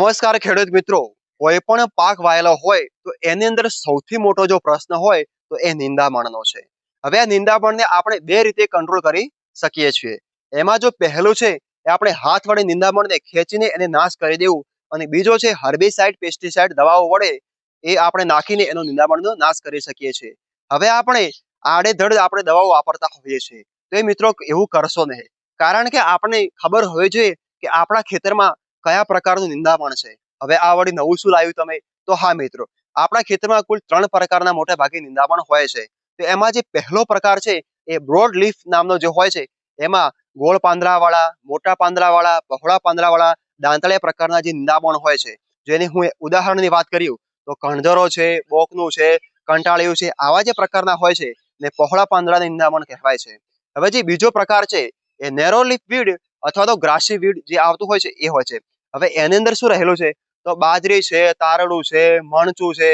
નમસ્કાર ખેડૂત મિત્રો, કોઈ પણ પાક વાયેલો હોય તો એની અંદર સૌથી મોટો જો પ્રશ્ન હોય તો એ નિંદામણનો છે. હવે આ નિંદામણને આપણે બે રીતે કંટ્રોલ કરી શકીએ છીએ. એમાં જો પહેલું છે એ આપણે હાથ વડે નિંદામણને ખેંચીને એને નાશ કરી દેવું અને બીજો છે હર્બિસાઇડ પેસ્ટિસાઇડ દવાઓ વડે એ આપણે નાખીને એનો નિંદામણનો નાશ કરી શકીએ છીએ. હવે આપણે આડેધડ આપણે દવાઓ વાપરતા હોઈએ છીએ. તો એ મિત્રો એવું કરશો નહીં. કારણ કે આપણને ખબર હોવી જોઈએ કે આપણા ખેતરમાં કયા પ્રકારનું નિંદામણ છે? હવે આ વળી નવું શું લાવ્યું તમે? તો હા મિત્રો, આપણા ખેતરમાં કુલ ત્રણ પ્રકારના મોટા ભાગે નિંદામણ હોય છે. તો એમાં જે પહેલો પ્રકાર છે એ બ્રોડ લીફ નામનો જે હોય છે, એમાં ગોળ પાંદડાવાળા, મોટા પાંદડાવાળા, પહોળા પાંદડાવાળા દાંતળિયા પ્રકારના જે નિંદામણ હોય છે. જેની હું ઉદાહરણની વાત કર્યું તો કણજરો છે, બોકનું છે, કંટાળિયું છે, આવા જે પ્રકારના હોય છે ને પહોળા પાંદડાના નિંદામણ કહેવાય છે. હવે જે બીજો પ્રકાર છે એ નેરો લીફ વીડ અથવા તો ગ્રાસી વીડ જે આવતું હોય છે એ હોય છે. હવે એની અંદર શું રહેલું છે? તો બાજરી છે, તારડું છે, મણચું છે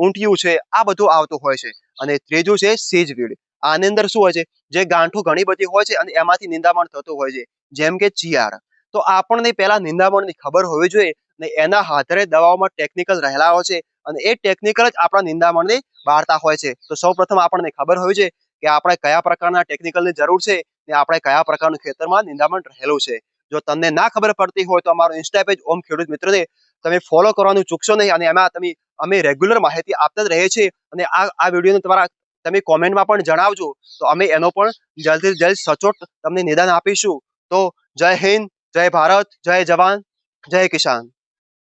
ઊંટિયું છે, આ બધું આવતું હોય છે. અને ત્રીજું છે સીજવીડ. આની અંદર શું હોય છે? જે ગાંઠો ઘણી બધી હોય છે અને એમાંથી નિંદામણ થતું હોય છે. જેમ કે ચિયાર. તો આપણને પહેલા નિંદામણની ખબર હોવી જોઈએ અને એના હાથે દવાઓમાં ટેકનિકલ રહેલા હોય છે અને એ ટેકનિકલ જ આપણા નિંદામણને બાળતા હોય છે. તો સૌ પ્રથમ આપણને ખબર હોવી જોઈએ કે આપણે કયા પ્રકારના ટેકનિકલની જરૂર છે ને આપણે કયા પ્રકારનું ખેતરમાં નિંદામણ રહેલું છે. જો તમને ના ખબર પડતી હોય તો અમારો ઇન્સ્ટા પેજ ઓમ ખેડૂત મિત્રને તમે ફોલો કરવાનું ચૂકશો નહીં અને એમાં તમે, અમે રેગ્યુલર માહિતી આપતા જ રહીએ છીએ. અને આ આ વિડીયોને તમારા, તમે કોમેન્ટમાં પણ જણાવજો. તો અમે એનો પણ જલ્દીથી જલ્દ સચોટ તમને નિદાન આપીશું. તો જય હિન્દ, જય ભારત, જય જવાન, જય કિસાન.